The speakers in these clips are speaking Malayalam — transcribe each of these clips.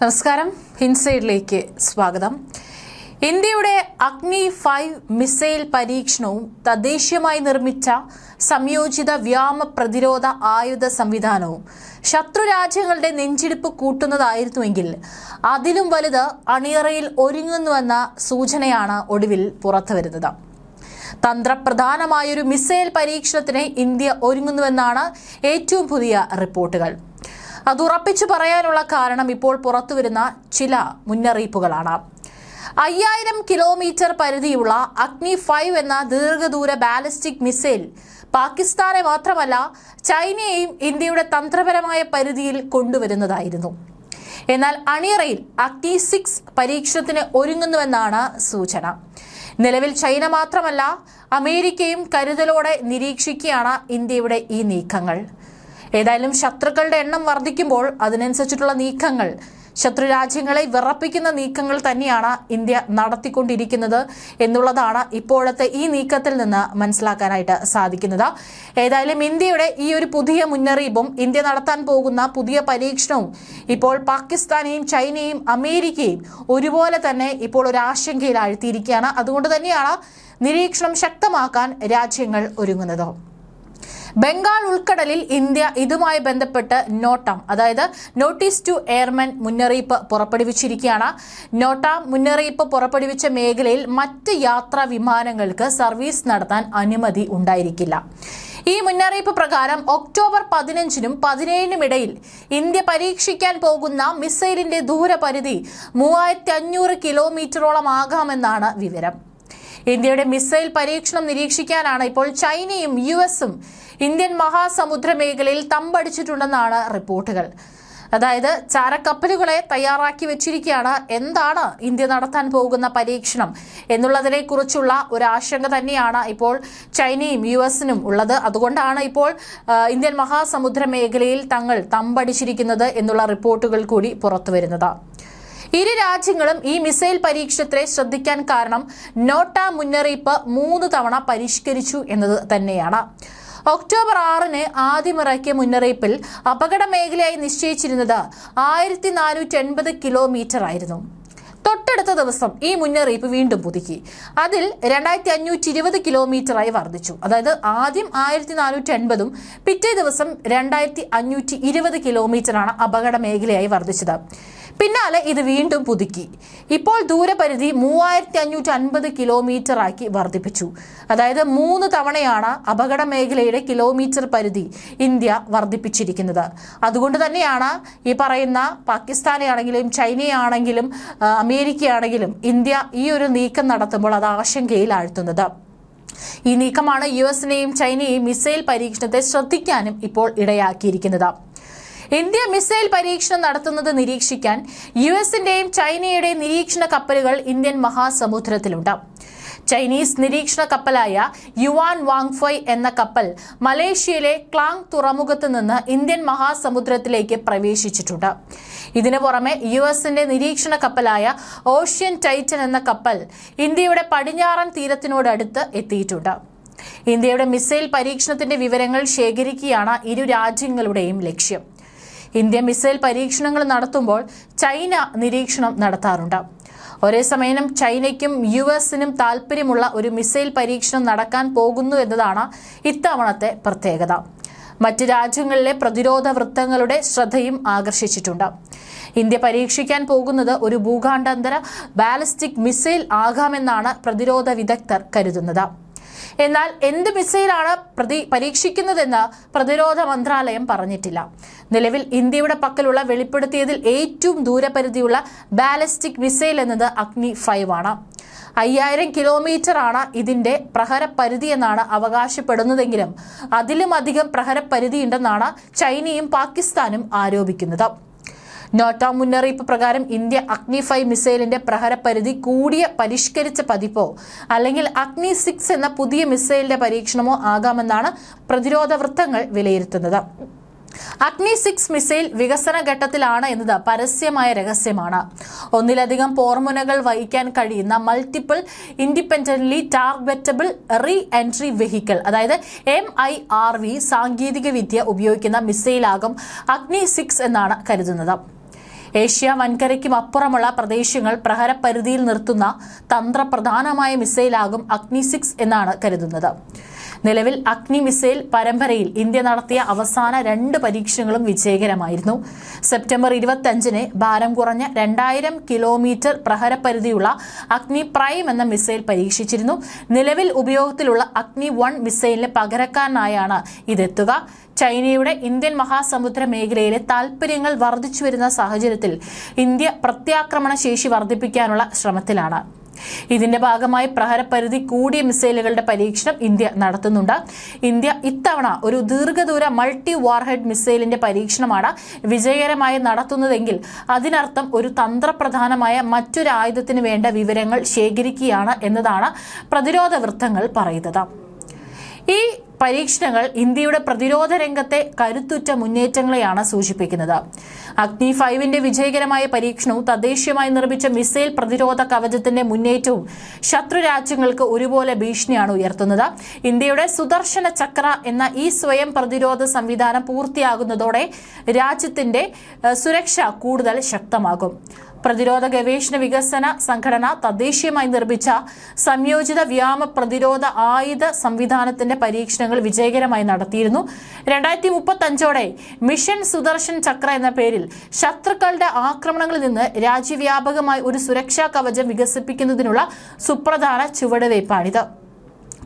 നമസ്കാരം. ഹിൻസൈഡിലേക്ക് സ്വാഗതം. ഇന്ത്യയുടെ അഗ്നി ഫൈവ് മിസൈൽ പരീക്ഷണവും തദ്ദേശീയമായി നിർമ്മിച്ച സംയോജിത വ്യോമ പ്രതിരോധ ആയുധ സംവിധാനവും ശത്രു രാജ്യങ്ങളുടെ നെഞ്ചിടിപ്പ് കൂട്ടുന്നതായിരുന്നുവെങ്കിൽ അതിലും വലുത് അണിയറയിൽ ഒരുങ്ങുന്നുവെന്ന സൂചനയാണ് ഒടുവിൽ പുറത്തുവരുന്നത്. തന്ത്രപ്രധാനമായൊരു മിസൈൽ പരീക്ഷണത്തിന് ഇന്ത്യ ഒരുങ്ങുന്നുവെന്നാണ് ഏറ്റവും പുതിയ റിപ്പോർട്ടുകൾ. അത് ഉറപ്പിച്ചു പറയാനുള്ള കാരണം ഇപ്പോൾ പുറത്തുവരുന്ന ചില മുന്നറിയിപ്പുകളാണ്. അയ്യായിരം കിലോമീറ്റർ പരിധിയുള്ള അഗ്നി ഫൈവ് എന്ന ദീർഘദൂര ബാലിസ്റ്റിക് മിസൈൽ പാകിസ്ഥാനെ മാത്രമല്ല ചൈനയെയും ഇന്ത്യയുടെ തന്ത്രപരമായ പരിധിയിൽ കൊണ്ടുവരുന്നതായിരുന്നു. എന്നാൽ അണിയറയിൽ അഗ്നി സിക്സ് പരീക്ഷണത്തിന് ഒരുങ്ങുന്നുവെന്നാണ് സൂചന. നിലവിൽ ചൈന മാത്രമല്ല അമേരിക്കയും കരുതലോടെ നിരീക്ഷിക്കുകയാണ് ഇന്ത്യയുടെ ഈ നീക്കങ്ങൾ. ഏതായാലും ശത്രുക്കളുടെ എണ്ണം വർദ്ധിക്കുമ്പോൾ അതിനനുസരിച്ചിട്ടുള്ള നീക്കങ്ങൾ ശത്രു രാജ്യങ്ങളെ വിറപ്പിക്കുന്ന നീക്കങ്ങൾ തന്നെയാണ് ഇന്ത്യ നടത്തിക്കൊണ്ടിരിക്കുന്നത് എന്നുള്ളതാണ് ഇപ്പോഴത്തെ ഈ നീക്കത്തിൽ നിന്ന് മനസ്സിലാക്കാനായിട്ട് സാധിക്കുന്നത്. ഏതായാലും ഇന്ത്യയുടെ ഈ ഒരു പുതിയ മുന്നറിയിപ്പും ഇന്ത്യ നടത്താൻ പോകുന്ന പുതിയ പരീക്ഷണവും ഇപ്പോൾ പാകിസ്ഥാനെയും ചൈനയും അമേരിക്കയും ഒരുപോലെ തന്നെ ഇപ്പോൾ ഒരു ആശങ്കയിൽ ആഴ്ത്തിയിരിക്കുകയാണ് അതുകൊണ്ട് തന്നെയാണ് നിരീക്ഷണം ശക്തമാക്കാൻ രാജ്യങ്ങൾ ഒരുങ്ങുന്നത്. ബംഗാൾ ഉൾക്കടലിൽ ഇന്ത്യ ഇതുമായി ബന്ധപ്പെട്ട് നോട്ടാം അതായത് നോട്ടീസ് ടു എയർമെൻ മുന്നറിയിപ്പ് പുറപ്പെടുവിച്ചിരിക്കുകയാണ്. നോട്ടാം മുന്നറിയിപ്പ് പുറപ്പെടുവിച്ച മേഖലയിൽ മറ്റ് യാത്രാ വിമാനങ്ങൾക്ക് സർവീസ് നടത്താൻ അനുമതി ഉണ്ടായിരിക്കില്ല. ഈ മുന്നറിയിപ്പ് പ്രകാരം ഒക്ടോബർ പതിനഞ്ചിനും പതിനേഴിനും ഇടയിൽ ഇന്ത്യ പരീക്ഷിക്കാൻ പോകുന്ന മിസൈലിന്റെ ദൂരപരിധി മൂവായിരത്തി അഞ്ഞൂറ് കിലോമീറ്ററോളം ആകാമെന്നാണ് വിവരം. ഇന്ത്യയുടെ മിസൈൽ പരീക്ഷണം നിരീക്ഷിക്കാനാണ് ഇപ്പോൾ ചൈനയും യു എസും ഇന്ത്യൻ മഹാസമുദ്ര മേഖലയിൽ തമ്പടിച്ചിട്ടുണ്ടെന്നാണ് റിപ്പോർട്ടുകൾ. അതായത് ചാരക്കപ്പലുകളെ തയ്യാറാക്കി വെച്ചിരിക്കുകയാണ്. എന്താണ് ഇന്ത്യ നടത്താൻ പോകുന്ന പരീക്ഷണം എന്നുള്ളതിനെക്കുറിച്ചുള്ള ഒരു ആശങ്ക തന്നെയാണ് ഇപ്പോൾ ചൈനയും യു എസിനും ഉള്ളത്. അതുകൊണ്ടാണ് ഇപ്പോൾ ഇന്ത്യൻ മഹാസമുദ്ര മേഖലയിൽ തങ്ങൾ തമ്പടിച്ചിരിക്കുന്നത് എന്നുള്ള റിപ്പോർട്ടുകൾ കൂടി പുറത്തുവരുന്നത് ഇരു രാജ്യങ്ങളും ഈ മിസൈൽ പരീക്ഷണത്തെ ശ്രദ്ധിക്കാൻ കാരണം നോട്ട മുന്നറിയിപ്പ് മൂന്ന് തവണ പരിഷ്കരിച്ചു എന്നത് തന്നെയാണ്. ഒക്ടോബർ ആറിന് ആദ്യമിറക്കിയ മുന്നറിയിപ്പിൽ അപകട മേഖലയായി നിശ്ചയിച്ചിരുന്നത് ആയിരത്തി നാനൂറ്റി എൺപത് കിലോമീറ്റർ ആയിരുന്നു. തൊട്ടടുത്ത ദിവസം ഈ മുന്നറിയിപ്പ് വീണ്ടും പുതുക്കി. അതിൽ രണ്ടായിരത്തി അഞ്ഞൂറ്റി ഇരുപത് കിലോമീറ്ററായി വർദ്ധിച്ചു. അതായത് ആദ്യം ആയിരത്തി നാനൂറ്റി എൺപതും പിറ്റേ ദിവസം രണ്ടായിരത്തി അഞ്ഞൂറ്റി ഇരുപത് കിലോമീറ്ററാണ് അപകട മേഖലയായി വർദ്ധിച്ചത്. പിന്നാലെ ഇത് വീണ്ടും പുതുക്കി. ഇപ്പോൾ ദൂരപരിധി മൂവായിരത്തി അഞ്ഞൂറ്റി അൻപത് കിലോമീറ്റർ ആക്കി വർദ്ധിപ്പിച്ചു. അതായത് മൂന്ന് തവണയാണ് അപകട മേഖലയുടെ കിലോമീറ്റർ പരിധി ഇന്ത്യ വർദ്ധിപ്പിച്ചിരിക്കുന്നത്. അതുകൊണ്ട് തന്നെയാണ് ഈ പറയുന്ന പാകിസ്ഥാനെ ആണെങ്കിലും ചൈനയാണെങ്കിലും അമേരിക്കയാണെങ്കിലും ഇന്ത്യ ഈ ഒരു നീക്കം നടത്തുമ്പോൾ അത് ആശങ്കയിൽ ആഴ്ത്തുന്നത്. ഈ നീക്കമാണ് യു എസിനെയും ചൈനയെയും മിസൈൽ പരീക്ഷണത്തെ ശ്രദ്ധിക്കാനും ഇപ്പോൾ ഇടയാക്കിയിരിക്കുന്നത്. ഇന്ത്യ മിസൈൽ പരീക്ഷണം നടത്തുന്നത് നിരീക്ഷിക്കാൻ യു എസിന്റെയും ചൈനയുടെയും നിരീക്ഷണ കപ്പലുകൾ ഇന്ത്യൻ മഹാസമുദ്രത്തിലുണ്ട്. ചൈനീസ് നിരീക്ഷണ കപ്പലായ യുവാൻ വാങ്ഫോയ് എന്ന കപ്പൽ മലേഷ്യയിലെ ക്ലാങ് തുറമുഖത്ത് നിന്ന് ഇന്ത്യൻ മഹാസമുദ്രത്തിലേക്ക് പ്രവേശിച്ചിട്ടുണ്ട്. ഇതിനു പുറമെ യു എസിന്റെ നിരീക്ഷണ കപ്പലായ ഓഷ്യൻ ടൈറ്റൻ എന്ന കപ്പൽ ഇന്ത്യയുടെ പടിഞ്ഞാറൻ തീരത്തിനോടടുത്ത് എത്തിയിട്ടുണ്ട്. ഇന്ത്യയുടെ മിസൈൽ പരീക്ഷണത്തിന്റെ വിവരങ്ങൾ ശേഖരിക്കുകയാണ് ഇരു രാജ്യങ്ങളുടെയും ലക്ഷ്യം. ഇന്ത്യ മിസൈൽ പരീക്ഷണങ്ങൾ നടത്തുമ്പോൾ ചൈന നിരീക്ഷണം നടത്താറുണ്ട്. ഒരേ സമയം ചൈനയ്ക്കും യു എസിനും താല്പര്യമുള്ള ഒരു മിസൈൽ പരീക്ഷണം നടക്കാൻ പോകുന്നു എന്നതാണ് ഇത്തവണത്തെ പ്രത്യേകത. മറ്റ് രാജ്യങ്ങളിലെ പ്രതിരോധ വൃത്തങ്ങളുടെ ശ്രദ്ധയും ആകർഷിച്ചിട്ടുണ്ട്. ഇന്ത്യ പരീക്ഷിക്കാൻ പോകുന്നത് ഒരു ഭൂഖണ്ഡാന്തര ബാലിസ്റ്റിക് മിസൈൽ ആകാമെന്നാണ് പ്രതിരോധ വിദഗ്ധർ കരുതുന്നത്. എന്നാൽ എന്ത് മിസൈലാണ് പ്രതി പരീക്ഷിക്കുന്നതെന്ന് പ്രതിരോധ മന്ത്രാലയം പറഞ്ഞിട്ടില്ല. നിലവിൽ ഇന്ത്യയുടെ പക്കലുള്ള വെളിപ്പെടുത്തിയതിൽ ഏറ്റവും ദൂരപരിധിയുള്ള ബാലിസ്റ്റിക് മിസൈൽ എന്നത് അഗ്നി ഫൈവ് ആണ്. അയ്യായിരം കിലോമീറ്റർ ആണ് ഇതിന്റെ പ്രഹരപരിധി എന്നാണ് അവകാശപ്പെടുന്നതെങ്കിലും അതിലും അധികം പ്രഹരപരിധി ഉണ്ടെന്നാണ് ചൈനയും പാകിസ്ഥാനും ആരോപിക്കുന്നത്. നോട്ട മുന്നറിയിപ്പ് പ്രകാരം ഇന്ത്യ അഗ്നി ഫൈവ് മിസൈലിന്റെ പ്രഹരപരിധി കൂടിയ പരിഷ്കരിച്ച പതിപ്പോ അല്ലെങ്കിൽ അഗ്നി സിക്സ് എന്ന പുതിയ മിസൈലിന്റെ പരീക്ഷണമോ ആകാമെന്നാണ് പ്രതിരോധ വൃത്തങ്ങൾ വിലയിരുത്തുന്നത്. അഗ്നി സിക്സ് മിസൈൽ വികസന ഘട്ടത്തിലാണ് എന്നത് പരസ്യമായ രഹസ്യമാണ്. ഒന്നിലധികം പോർമുനകൾ വഹിക്കാൻ കഴിയുന്ന multiple independently targetable re-entry vehicle അതായത് എം ഐ ആർ വി സാങ്കേതിക വിദ്യ ഉപയോഗിക്കുന്ന മിസൈലാകും അഗ്നി സിക്സ് എന്നാണ് കരുതുന്നത്. ഏഷ്യ വൻകരയ്ക്കും അപ്പുറമുള്ള പ്രദേശങ്ങൾ പ്രഹരപരിധിയിൽ നിർത്തുന്ന തന്ത്രപ്രധാനമായ മിസൈലാകും അഗ്നി സിക്സ് എന്നാണ് കരുതുന്നത്. നിലവിൽ അഗ്നി മിസൈൽ പരമ്പരയിൽ ഇന്ത്യ നടത്തിയ അവസാന രണ്ട് പരീക്ഷണങ്ങളും വിജയകരമായിരുന്നു. സെപ്റ്റംബർ ഇരുപത്തഞ്ചിന് ഭാരം കുറഞ്ഞ രണ്ടായിരം കിലോമീറ്റർ പ്രഹരപരിധിയുള്ള അഗ്നി പ്രൈം എന്ന മിസൈൽ പരീക്ഷിച്ചിരുന്നു. നിലവിൽ ഉപയോഗത്തിലുള്ള അഗ്നി വൺ മിസൈലിന് പകരക്കാരനായാണ് ഇതെത്തുക. ചൈനയുടെ ഇന്ത്യൻ മഹാസമുദ്ര മേഖലയിലെ താൽപര്യങ്ങൾ വർദ്ധിച്ചു വരുന്ന സാഹചര്യത്തിൽ ഇന്ത്യ പ്രത്യാക്രമണ ശേഷി വർദ്ധിപ്പിക്കാനുള്ള ശ്രമത്തിലാണ്. ഇതിന്റെ ഭാഗമായി പ്രഹരപരിധി കൂടിയ മിസൈലുകളുടെ പരീക്ഷണം ഇന്ത്യ നടത്തുന്നുണ്ട്. ഇന്ത്യ ഇത്തവണ ഒരു ദീർഘദൂര മൾട്ടി വാർഹെഡ് മിസൈലിന്റെ പരീക്ഷണമാണ് വിജയകരമായി നടത്തുന്നതെങ്കിൽ അതിനർത്ഥം ഒരു തന്ത്രപ്രധാനമായ മറ്റൊരു ആയുധത്തിന് വേണ്ട വിവരങ്ങൾ ശേഖരിക്കുകയാണ് എന്നതാണ് പ്രതിരോധ വൃത്തങ്ങൾ പറയുന്നത്. ഈ പരീക്ഷണങ്ങൾ ഇന്ത്യയുടെ പ്രതിരോധ രംഗത്തെ കരുത്തുറ്റ മുന്നേറ്റങ്ങളെയാണ് സൂചിപ്പിക്കുന്നത്. അഗ്നി ഫൈവിന്റെ വിജയകരമായ പരീക്ഷണവും തദ്ദേശീയമായി നിർമ്മിച്ച മിസൈൽ പ്രതിരോധ കവചത്തിന്റെ മുന്നേറ്റവും ശത്രു രാജ്യങ്ങൾക്ക് ഒരുപോലെ ഭീഷണിയാണ് ഉയർത്തുന്നത്. ഇന്ത്യയുടെ സുദർശന ചക്ര എന്ന ഈ സ്വയം പ്രതിരോധ സംവിധാനം പൂർത്തിയാകുന്നതോടെ രാജ്യത്തിന്റെ സുരക്ഷ കൂടുതൽ ശക്തമാകും. പ്രതിരോധ ഗവേഷണ വികസന സംഘടന തദ്ദേശീയമായി നിർമ്മിച്ച സംയോജിത വ്യോമ പ്രതിരോധ ആയുധ സംവിധാനത്തിന്റെ പരീക്ഷണങ്ങൾ വിജയകരമായി നടത്തിയിരുന്നു. രണ്ടായിരത്തി മുപ്പത്തി അഞ്ചോടെ മിഷൻ സുദർശൻ ചക്ര എന്ന പേരിൽ ശത്രുക്കളുടെ ആക്രമണങ്ങളിൽ നിന്ന് രാജ്യവ്യാപകമായി ഒരു സുരക്ഷാ കവചം വികസിപ്പിക്കുന്നതിനുള്ള സുപ്രധാന ചുവടുവയ്പ്പാണിത്.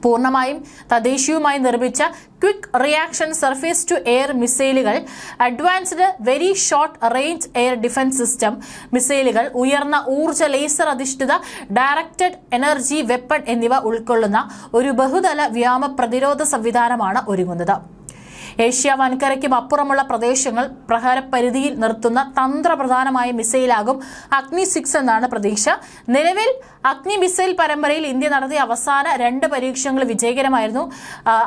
പൂർണമായും തദ്ദേശീയവുമായി നിർമ്മിച്ച quick reaction surface to air മിസൈലുകൾ advanced very short range air defence system മിസൈലുകൾ ഉയർന്ന ഊർജ ലേസർ അധിഷ്ഠിത ഡയറക്റ്റഡ് എനർജി വെപ്പൺ എന്നിവ ഉൾക്കൊള്ളുന്ന ഒരു ബഹുതല വ്യോമ പ്രതിരോധ സംവിധാനമാണ് ഒരുങ്ങുന്നത്. ഏഷ്യ വൻകരയ്ക്കും അപ്പുറമുള്ള പ്രദേശങ്ങൾ പ്രഹരപരിധിയിൽ നിർത്തുന്ന തന്ത്രപ്രധാനമായ മിസൈലാകും അഗ്നി സിക്സ് എന്നാണ് പ്രതീക്ഷ. നിലവിൽ അഗ്നി മിസൈൽ പരമ്പരയിൽ ഇന്ത്യ നടത്തിയ അവസാന രണ്ട് പരീക്ഷണങ്ങൾ വിജയകരമായിരുന്നു.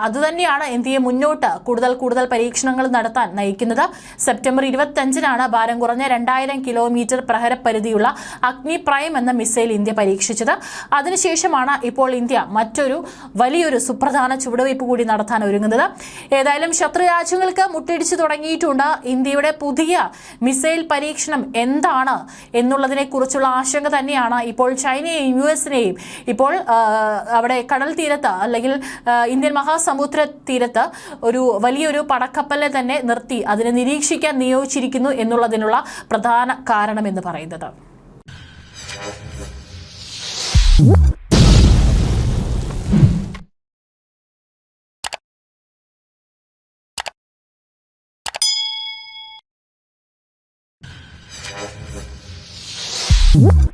അതുതന്നെയാണ് ഇന്ത്യയെ മുന്നോട്ട് കൂടുതൽ കൂടുതൽ പരീക്ഷണങ്ങൾ നടത്താൻ നയിക്കുന്നത്. സെപ്റ്റംബർ ഇരുപത്തഞ്ചിനാണ് ഭാരം കുറഞ്ഞ രണ്ടായിരം കിലോമീറ്റർ പ്രഹരപരിധിയുള്ള അഗ്നി പ്രൈം എന്ന മിസൈൽ ഇന്ത്യ പരീക്ഷിച്ചത്. അതിനുശേഷമാണ് ഇപ്പോൾ ഇന്ത്യ മറ്റൊരു വലിയൊരു സുപ്രധാന ചുവടുവയ്പ് കൂടി നടത്താൻ ഒരുങ്ങുന്നത്. ഏതായാലും ശത്രു രാജ്യങ്ങൾക്ക് മുട്ടിടിച്ചു തുടങ്ങിയിട്ടുണ്ട്. ഇന്ത്യയുടെ പുതിയ മിസൈൽ പരീക്ഷണം എന്താണ് എന്നുള്ളതിനെ കുറിച്ചുള്ള ആശങ്ക തന്നെയാണ് ഇപ്പോൾ ചൈനയെയും യു എസിനെയും ഇപ്പോൾ അവിടെ കടൽ തീരത്ത് അല്ലെങ്കിൽ ഇന്ത്യൻ മഹാസമുദ്ര തീരത്ത് ഒരു വലിയൊരു പടക്കപ്പലിനെ തന്നെ നിർത്തി അതിനെ നിരീക്ഷിക്കാൻ നിയോഗിച്ചിരിക്കുന്നു എന്നുള്ളതിനുള്ള പ്രധാന കാരണമെന്ന് പറയുന്നത്. Whoop.